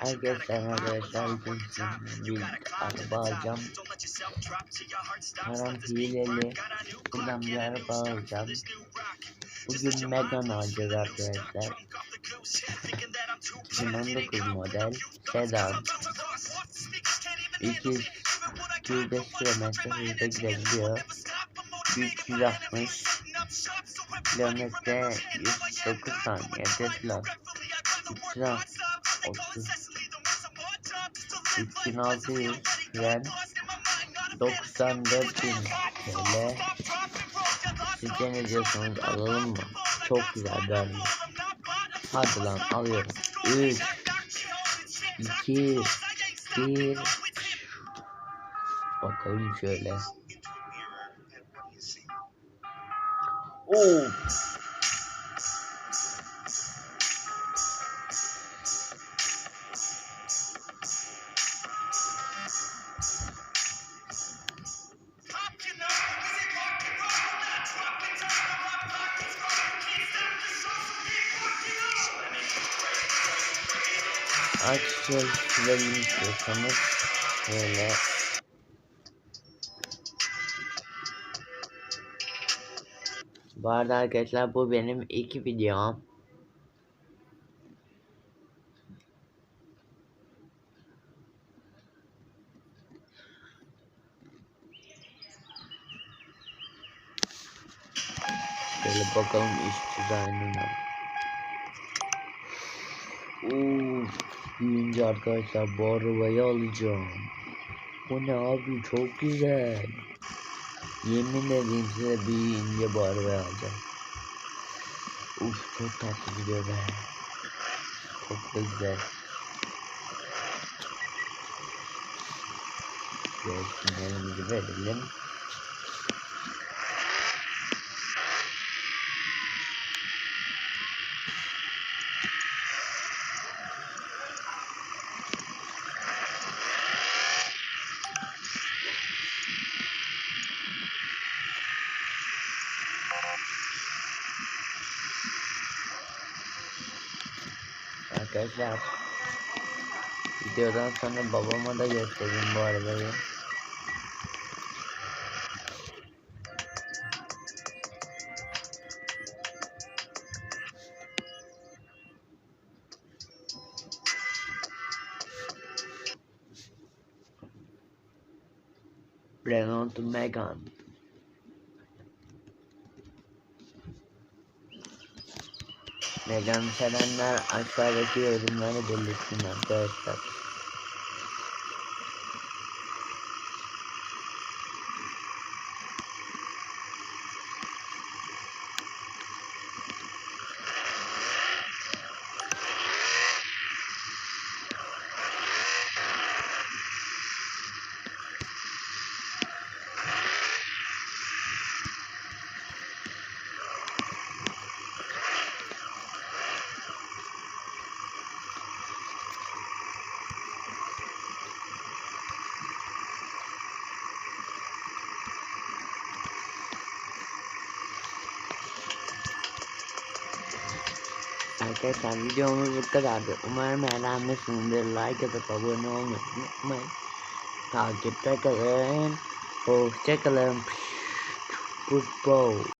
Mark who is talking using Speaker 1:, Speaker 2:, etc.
Speaker 1: Arkadaşlar arkadaşlar bir araba alacağım. Param hileli. Buradan bir araba alacağım. Bugün Megane alacağız arkadaşlar. 2019 model sedan. 200 205 kilometre hızda gidebiliyor. 360 kilometre 109 saniyede falan. 330 3600 fren 94 bin TL Sizce ne diyorsunuz alalım mı? Çok güzel araba. Hadi lan alıyorum. 3 2 1 Bakalım şöyle. Oo. Açıl silelim istiyorsanız böyle Bu arada arkadaşlar bu benim iki videom. Şöyle bakalım iş dizaynına. Uf, büyüyünce arkadaşlar bu arabayı alacağım. Bu ne abi çok güzel. Yemin ederim size büyüyünce bu arabayı alacağım. Uf çok tatlı gidiyor be. Çok da güzel. Şöyle sinyalimizi verelim. Arkadaşlar videodan sonra babama da göstereyim bu arabayı. Renault Megane Megane sevenler aşağıdaki yorumları belirtin arkadaşlar. Arkadaşlar videomuz bu kadardı. Umarım eğlenmişsinizdir. Like atıp abone olmayı unutmayın. Takipte kalın. Hoşçakalın. Football.